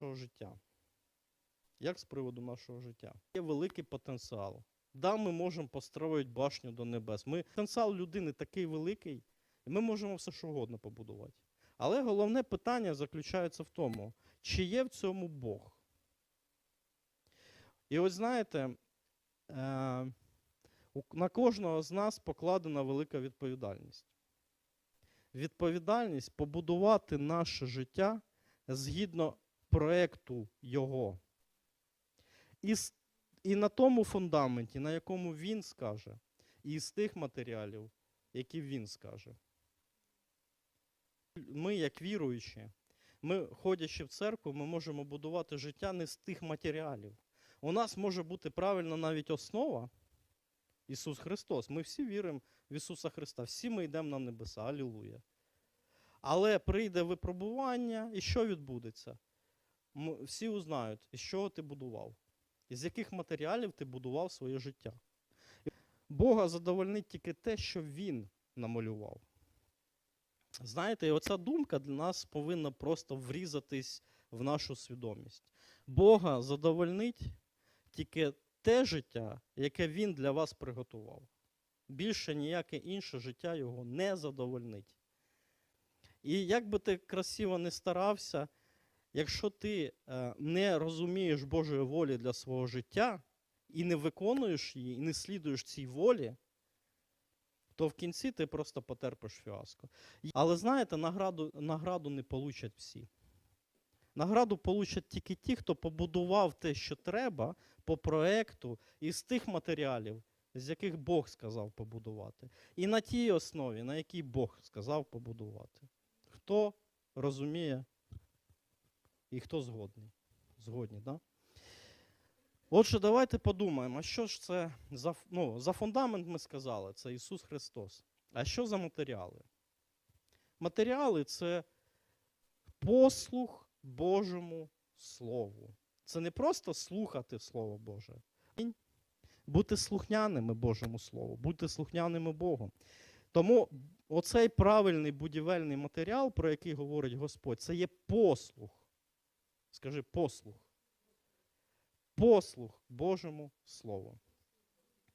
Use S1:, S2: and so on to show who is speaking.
S1: нашого життя. Як з приводу нашого життя? Є великий потенціал. Да, ми можемо построїти башню до небес. Ми, потенціал людини такий великий, і ми можемо все що угодно побудувати. Але головне питання заключається в тому, чи є в цьому Бог. І ось знаєте, е, на кожного з нас покладена велика відповідальність. Відповідальність побудувати наше життя згідно проекту Його. І, і на тому фундаменті, на якому він скаже, і з тих матеріалів, які він скаже. Ми, як віруючі, ми, ходячи в церкву, ми можемо будувати життя не з тих матеріалів. У нас може бути правильна навіть основа Ісус Христос. Ми всі віримо в Ісуса Христа, всі ми йдемо на небеса. Алілуя. Але прийде випробування, і що відбудеться? Всі узнають, із чого ти будував, із яких матеріалів ти будував своє життя. Бога задовольнить тільки те, що Він намалював. Знаєте, і оця думка для нас повинна просто врізатись в нашу свідомість. Бога задовольнить тільки те життя, яке Він для вас приготував. Більше ніяке інше життя його не задовольнить. І як би ти красиво не старався, якщо ти е, не розумієш Божої волі для свого життя і не виконуєш її, і не слідуєш цій волі, то в кінці ти просто потерпиш фіаско. Але знаєте, награду, награду не получать всі. Награду получать тільки ті, хто побудував те, що треба, по проекту із тих матеріалів, з яких Бог сказав побудувати. І на тій основі, на якій Бог сказав побудувати. Хто розуміє і хто згодний. Згодні, да? Отже, давайте подумаємо, а що ж це за, ну, за фундамент ми сказали, це Ісус Христос. А що за матеріали? Матеріали це послух Божому Слову. Це не просто слухати Слово Боже, бути слухняними Божому Слову, бути слухняними Богу. Тому оцей правильний будівельний матеріал, про який говорить Господь, це є послух. Скажи послух. Послух Божому Слову.